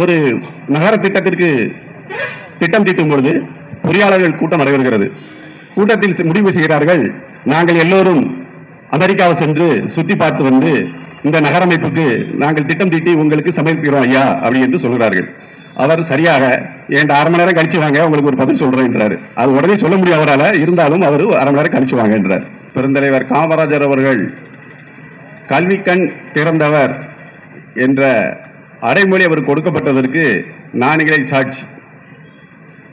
ஒரு நகர திட்டத்திற்கு திட்டம் தீட்டும் பொழுது பொறியாளர்கள் கூட்டம் நடைபெறுகிறது. கூட்டத்தில் முடிவு செய்கிறார்கள் நாங்கள் எல்லோரும் அமெரிக்காவை சென்று சுற்றி பார்த்து வந்து இந்த நகரமைப்புக்கு நாங்கள் திட்டம் தீட்டி உங்களுக்கு சமர்ப்பிக்கிறோம் ஐயா அப்படி என்று சொல்கிறார்கள். அவர் சரியாக என் அரை மணி நேரம் கழிச்சு வாங்க உங்களுக்கு ஒரு பதில் சொல்றேன் என்றார். அது உடனே சொல்ல முடியும் அவரால் இருந்தாலும் அவர் அரை மணி நேரம் கழிச்சு வாங்க என்றார். பெருந்தலைவர் காமராஜர் அவர்கள் கல்வி கண் திறந்தவர் என்ற அடைமொழி அவர் கொடுக்கப்பட்டதற்கு நானிகளை சாட்சி.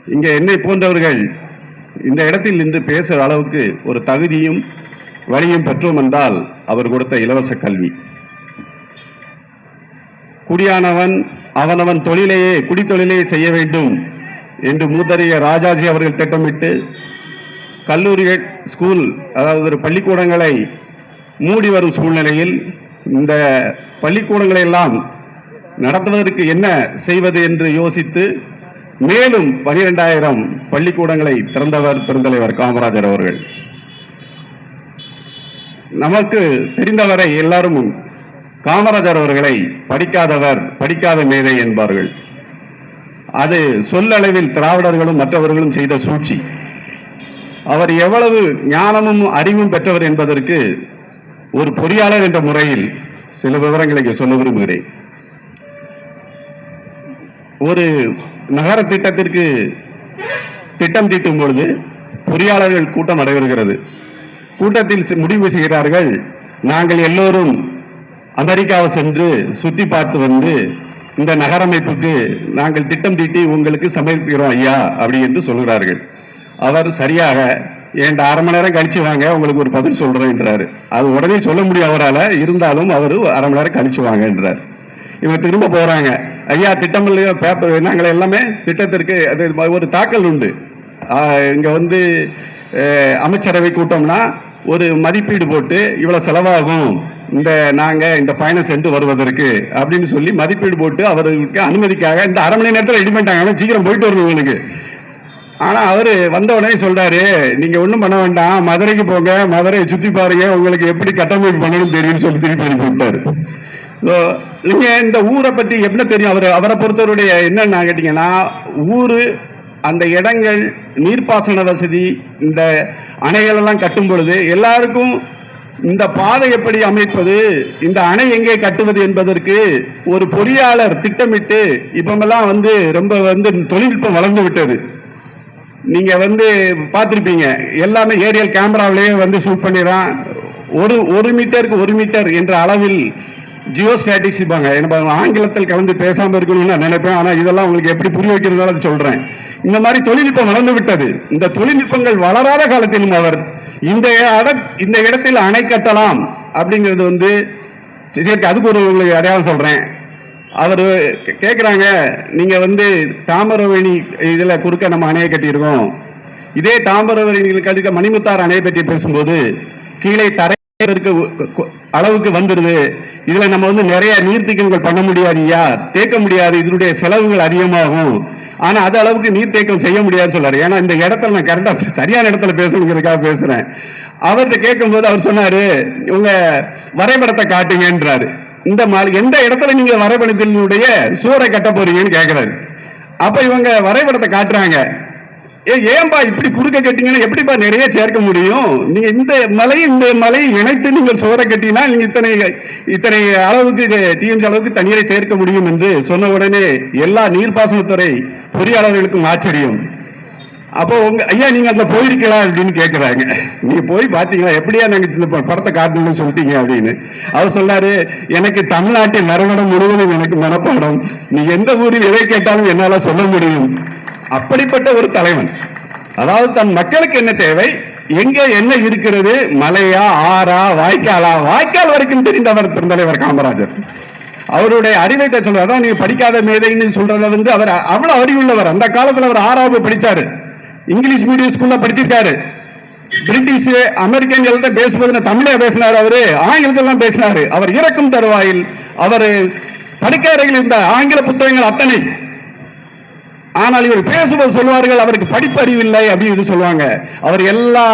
இங்கே என்னை போன்றவர்கள் இந்த இடத்தில் நின்று பேசுகிற அளவுக்கு ஒரு தகுதியும் வழியும் பெற்றோம் என்றால் அவர் கொடுத்த இலவச கல்வி. குடியானவன் அவனவன் தொழிலையே குடித்தொழிலையே செய்ய வேண்டும் என்று மூத்தறிய ராஜாஜி அவர்கள் திட்டமிட்டு கல்லூரிகள் ஸ்கூல் அதாவது ஒரு பள்ளிக்கூடங்களை மூடி வரும் சூழ்நிலையில் இந்த பள்ளிக்கூடங்களை எல்லாம் நடத்துவதற்கு என்ன செய்வது என்று யோசித்து மேலும் பனிரெண்டாயிரம் பள்ளிக்கூடங்களை திறந்தவர் பெருந்தலைவர் காமராஜர் அவர்கள். நமக்கு தெரிந்தவரை எல்லாரும் காமராஜர் அவர்களை படிக்காதவர் படிக்காத மேதை என்பார்கள். அது சொல்லளவில் திராவிடர்களும் மற்றவர்களும் செய்த சூழ்ச்சி. அவர் எவ்வளவு ஞானமும் அறிவும் பெற்றவர் என்பதற்கு ஒரு பொறியாளர் என்ற முறையில் சில விவரங்களை சொல்ல விரும்புகிறேன். ஒரு நகர திட்டத்திற்கு திட்டம் தீட்டும் பொழுது பொறியாளர்கள் கூட்டம் நடைபெறுகிறது. கூட்டத்தில் முடிவு செய்கிறார்கள் நாங்கள் எல்லோரும் அமெரிக்காவை சென்று சுற்றி பார்த்து வந்து இந்த நகரமைப்புக்கு நாங்கள் திட்டம் தீட்டி உங்களுக்கு சமர்ப்பிக்கிறோம் ஐயா அப்படி என்று சொல்கிறார்கள். அவர் சரியாக என் அரை மணி நேரம் கழிச்சு வாங்க உங்களுக்கு ஒரு பதில் சொல்றேன் என்றார். அது உடனே சொல்ல முடியும் அவரால் இருந்தாலும் அவர் அரை மணி நேரம் கழிச்சு வாங்க என்றார். இவங்க திரும்ப போறாங்க. ஐயா திட்டமில்லையோ பேப்பர் நாங்கள் எல்லாமே திட்டத்திற்கு அது ஒரு தாக்கல் உண்டு. இங்கே வந்து அமைச்சரவை கூட்டம்னா ஒரு மதிப்பீடு போட்டு இவ்வளோ செலவாகும். இந்த நாங்கள் இந்த பயணம் சென்று வருவதற்கு அப்படின்னு சொல்லி மதிப்பீடு போட்டு அவருக்கு அனுமதிக்காக இந்த அரை மணி நேரத்தில் ரெடி பண்ணிட்டாங்க. சீக்கிரம் போயிட்டு வரணும் உங்களுக்கு ஆனால் அவர் வந்த உடனே நீங்கள் ஒன்றும் பண்ண வேண்டாம். மதுரைக்கு போங்க. மதுரையை சுற்றி பாருங்க. உங்களுக்கு எப்படி கட்டமைப்பு பண்ணணும் தெரியும்னு சொல்லி திருப்பி அனுப்பி நீங்க இந்த ஊரை பற்றி எப்படி தெரியும். அவர் அவரை பொறுத்தவருடைய என்னன்னு கேட்டீங்கன்னா ஊரு அந்த இடங்கள் நீர்ப்பாசன வசதி இந்த அணைகளெல்லாம் கட்டும் பொழுது எல்லாருக்கும் இந்த பாதை எப்படி அமைப்பது இந்த அணை எங்கே கட்டுவது என்பதற்கு ஒரு பொறியாளர் திட்டமிட்டு இப்பமெல்லாம் வந்து ரொம்ப வந்து தொழில்நுட்பம் வளர்ந்து விட்டது. நீங்க வந்து பார்த்துருப்பீங்க எல்லாமே ஏரியல் கேமராவிலேயே வந்து ஷூட் பண்ணிடுறான். ஒரு ஒரு மீட்டருக்கு ஒரு மீட்டர் என்ற அளவில் ஜியோ ஸ்டாட்டிக்ஸ் என்ன ஆங்கிலத்தில் கலந்து பேசாமல் இருக்கணும்னு நான் நினைப்பேன். ஆனால் இதெல்லாம் உங்களுக்கு எப்படி புரிய வைக்கிறதால சொல்றேன். இந்த மாதிரி தொழில்நுட்பம் வளர்ந்து விட்டது. இந்த தொழில்நுட்பங்கள் வளராத காலத்திலும் அவர் இந்த இட- இந்த இடத்தில் அணை கட்டலாம் அப்படிங்கிறது வந்து சரி அதுக்கு ஒரு உங்களுக்கு அடையாளம் சொல்றேன். அவர் கேட்குறாங்க நீங்க வந்து தாமரவேணி இதில் குறுக்க நம்ம அணையை கட்டியிருக்கோம். இதே தாமிரவணி கட்டிக்க மணிமுத்தார் அணையை பற்றி பேசும்போது கீழே தரையிற்கு அளவுக்கு வந்துடுது இதுல நம்ம வந்து நிறைய நீர்த்தேக்கங்கள் பண்ண முடியாது ஐயா தேக்க முடியாது. இதனுடைய செலவுகள் அதிகமாகும். ஆனா அது அளவுக்கு நீர்த்தேக்கம் செய்ய முடியாதுன்னு சொல்றாரு. ஏன்னா இந்த இடத்துல நான் கரெக்டா சரியான இடத்துல பேசணுங்கிறதுக்காக பேசுறேன். அவர்கிட்ட கேட்கும்போது அவர் சொன்னாரு உங்க வரைபடத்தை காட்டுங்கன்றாரு. இந்த மாதிரி எந்த இடத்துல நீங்க வரைபடத்தினுடைய சூறை கட்ட போறீங்கன்னு கேட்கிறாரு அப்ப இவங்க வரைபடத்தை காட்டுறாங்க. ஏன்பா இப்படி குறுக்க கட்டிங்கன்னா எப்படிப்பா நிறைய சேர்க்க முடியும்? நீங்க இந்த மலை இந்த மலை இணைத்து நீங்கள் சோற கட்டினா நீங்க இத்தனை இத்தனை அளவுக்கு டிஎம்சி அளவுக்கு தண்ணீரை சேர்க்க முடியும் என்று சொன்ன உடனே எல்லா நீர்ப்பாசனத்துறை பொறியாளர்களுக்கும் ஆச்சரியம். அப்போ உங்க ஐயா நீங்க அதுல போயிருக்கலாம் அப்படின்னு கேக்குறாங்க. நீங்க போய் பாத்தீங்களா எப்படியா நாங்க இந்த படத்தை காட்டணும்னு சொல்லிட்டீங்க அப்படின்னு. அவர் சொன்னாரு எனக்கு தமிழ்நாட்டின் வரைபடம் முழுவதும் எனக்கு மனப்பாடம். நீ எந்த ஊரில் எதை கேட்டாலும் என்னால சொல்ல முடியும். அப்படிப்பட்ட ஒரு தலைவன். அதாவது தன் மக்களுக்கு என்ன தேவை? எங்க என்ன இருக்கிறது? மலையா ஆறா வாய்க்காலா? வாய்க்கால் வரைக்கும் தெரிந்தவர் பெருந்தலைவர் காமராஜர். அவருடைய அறிவை தான் சொல்றாரு. அதான் நீங்க படிக்காத மேதைன்னு சொல்றத வந்து அவர் அவ்வளவு அறிவுள்ளவர். அந்த காலத்துல அவர் ஆறாவது படிச்சாரு. இங்கிலீஷ் மீடியம் ஸ்கூல்ல படிச்சிருக்காரு. பிரிட்டிஷ் அமெரிக்கன் எல்லாம் பேசும்போது தமிழே பேசினார் அவரு. ஆங்கிலத்தில் பேசினாரு. அவர் இறக்கும் தருவாயில் அவர் படுக்கறையில் இருந்த ஆங்கில புத்தகங்கள் அத்தனை. ஆனால் இவர் பேசும்போது சொல்வார்கள் அவருக்கு படிப்பு அறிவு இல்லை அப்படின்னு சொல்லுவாங்க. அவர் எல்லா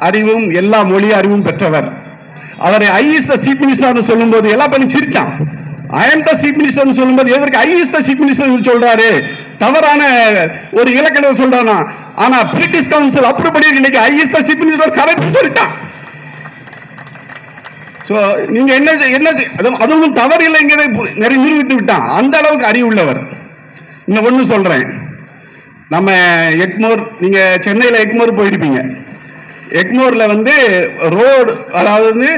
அறிவும் எல்லா மொழி அறிவும் பெற்றவர். அவரை ஐஎஸ் சீஃப் மினிஸ்டர் சொல்லும் போது எல்லா பண்ணி சிரிச்சான். ஐ த சீஃப் மினிஸ்டர் சொல்லும்போது எதற்கு ஐஎஸ் த சீஃப் மினிஸ்டர் சொல்றாரு? தவறான ஒரு இலக்கணம் சொல்றானா? ஆனா பிரிட்டிஷ் கவுன்சில் அப்படி இன்னைக்கு is the chief minister correct சொல்லிட்டான். சோ நீங்க என்ன என்ன அதுவும் தவறு இல்லைங்கிறதை நிறைய நிரூபித்து விட்டான். அந்த அளவுக்கு அறிவுள்ளவர். இன்னும் ஒன்று சொல்கிறேன் நம்ம எக்மோர் நீங்கள் சென்னையில் எக்மோர் போயிருப்பீங்க. எக்மோரில் வந்து ரோடு அதாவது வந்து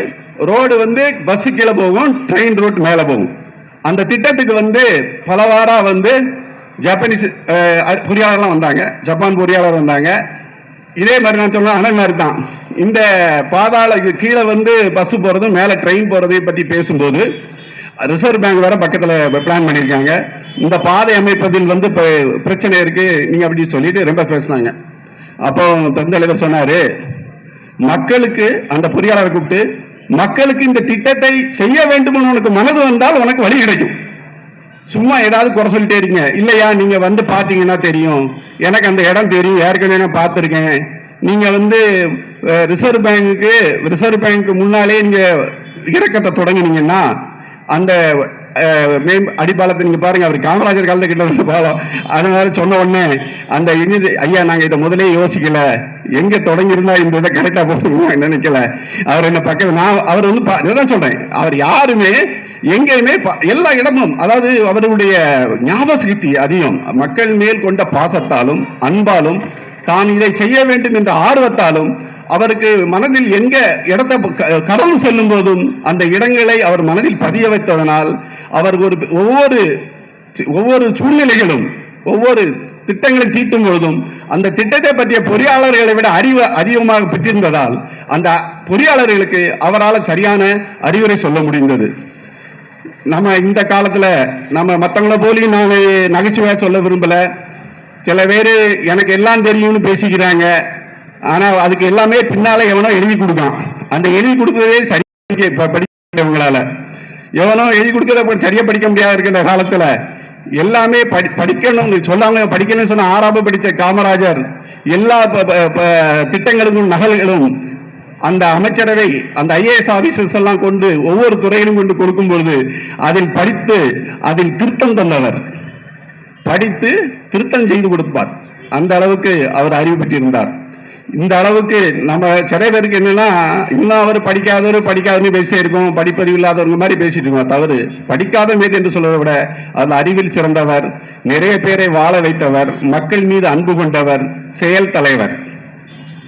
ரோடு வந்து பஸ்ஸு கீழே போகும் ட்ரெயின் ரூட் மேலே போகும். அந்த திட்டத்துக்கு வந்து பலவாராக வந்து ஜப்பனீஸ் பொறியாளர்லாம் வந்தாங்க. ஜப்பான் பொறியாளர் வந்தாங்க. இதே மாதிரி நான் சொல்லுவேன் அண்ணன் மாதிரி தான். இந்த பாதாள கீழே வந்து பஸ் போகிறதும் மேலே ட்ரெயின் போகிறதையும் பற்றி பேசும்போது ரிசர்வ் பேங்க் வேற பக்கத்தில் பிளான் பண்ணியிருக்காங்க இந்த பாதை அமைப்பதில் வந்து இப்போ பிரச்சனை இருக்கு. நீங்கள் அப்படின்னு சொல்லிட்டு ரொம்ப பேசுனாங்க. அப்போ பெருந்தலைவர் சொன்னார் மக்களுக்கு அந்த பொறியாளரை கூப்பிட்டு மக்களுக்கு இந்த திட்டத்தை செய்ய வேண்டும்னு உனக்கு மனது வந்தால் உனக்கு வழி கிடைக்கும். சும்மா ஏதாவது குறை சொல்லிட்டே இருக்கீங்க இல்லையா நீங்க வந்து பாத்தீங்கன்னா தெரியும். எனக்கு அந்த இடம் தெரியும். ஏற்கனவே நான் பார்த்துருக்கேன். நீங்க வந்து ரிசர்வ் பேங்குக்கு ரிசர்வ் பேங்க்கு முன்னாலே நீங்க இறக்கத்தை தொடங்கினீங்கன்னா அந்த மேம் அடிப்பாலத்தை நீங்க பாருங்க அவர் காமராஜர் காலத்தை கிட்ட வந்து பாலம் அதனால சொன்ன உடனே அந்த இனி ஐயா நாங்க இதை முதலே யோசிக்கல. எங்க தொடங்கியிருந்தா இந்த இதை கரெக்டா போட்டுருவோம் நினைக்கல. அவர் என்ன பக்கம் நான் அவர் வந்து இதுதான் சொல்றேன். அவர் யாருமே எங்கேயுமே எல்லா இடமும் அதாவது அவருடைய ஞாபக சக்தி அதிகம். மக்கள் மேல் கொண்ட பாசத்தாலும் அன்பாலும் தான் இதை செய்ய வேண்டும் என்ற ஆர்வத்தாலும் அவருக்கு மனதில் எங்க இடத்தை கடந்து செல்லும் போதும் அந்த இடங்களை அவர் மனதில் பதிய வைத்ததனால் அவர் ஒரு ஒவ்வொரு ஒவ்வொரு சூழ்நிலைகளும் ஒவ்வொரு திட்டங்களை தீட்டும் பொழுதும் அந்த திட்டத்தை பற்றிய பொறியாளர்களை விட அறிவு அதிகமாக பெற்றிருந்ததால் அந்த பொறியாளர்களுக்கு அவரால் சரியான அறிவுரை சொல்ல முடிந்தது. நம்ம இந்த காலத்தில் நம்ம மற்றவங்கள போலியும் நான் நகைச்சுவையாக சொல்ல விரும்பல. சில பேர் எனக்கு எல்லாம் தெரியும்னு பேசிக்கிறாங்க. ஆனா அதுக்கு எல்லாமே பின்னால எவனோ எழுதி கொடுக்கான். அந்த எழுதி கொடுக்கறதே சரியா படிக்கிறவங்களால எவனோ எழுதி கொடுக்கறத சரியா படிக்க முடியாது இருக்கிற காலத்துல எல்லாமே படி படிக்கணும்னு சொல்லாம படிக்கணும்னு சொன்ன ஆறாவது படித்த காமராஜர் எல்லா ப- ப- ப- திட்டங்களுக்கும் நகல்களும் அந்த அமைச்சரவை அந்த ஐஏஎஸ் ஆபீசர்ஸ் எல்லாம் கொண்டு ஒவ்வொரு துறையிலும் கொண்டு கொடுக்கும் பொழுது அதில் படித்து அதில் திருத்தம் தந்தவர். படித்து திருத்தம் செய்து கொடுப்பார். அந்த அளவுக்கு அவர் அறிவு பெற்றிருந்தார். இந்த அளவுக்கு நம்ம சில பேருக்கு என்னன்னா இன்னும் அவர் படிக்காதவர் படிக்காதவங்க பேசிட்டே இருக்கோம் படிப்பறிவு இல்லாதவங்க மாதிரி பேசிட்டு இருக்கோம். தவறு. படிக்காத மேது என்று சொல்வதை விட அதில் அறிவில் சிறந்தவர் நிறைய பேரை வாழ வைத்தவர் மக்கள் மீது அன்பு கொண்டவர் செயல் தலைவர்.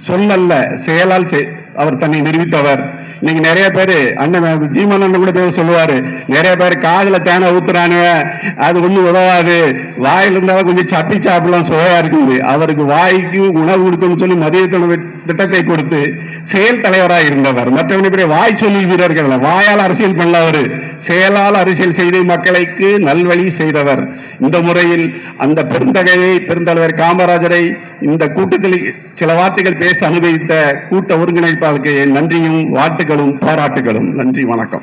சொல்லல்ல செயலால் அவர் தன்னை நிரூபித்தவர். இன்னைக்கு நிறைய பேரு அண்ணன் ஜீமன் அண்ணன் கூட பேர் சொல்லுவாரு. நிறைய பேர் காதுல தேனை ஊத்துறானுவ அது ஒண்ணும் உதவாது. வாயில இருந்தாலும் கொஞ்சம் சப்பி சாப்பிடலாம் சுவையா இருக்குது. அவருக்கு வாய்க்கு உணவு கொடுக்கணும்னு சொல்லி மதிய திட்டத்தை கொடுத்து செயல் தலைவராக இருந்தவர். மற்றவனை பெரிய வாய் சொல்லி வீரர்கள் வாயால் அரசியல் பண்ணல அவரு செயலால் அரசியல் செய்து மக்களுக்கு நல்வழி செய்தவர். இந்த முறையில் அந்த பெருந்தகையை பெருந்தலைவர் காமராஜரை இந்த கூட்டத்தில் சில வார்த்தைகள் பேச அனுபவித்த கூட்ட ஒருங்கிணைப்பாளருக்கு நன்றியும் நன்றியும் வாழ்த்துக்களும் பாராட்டுகளும். நன்றி வணக்கம்.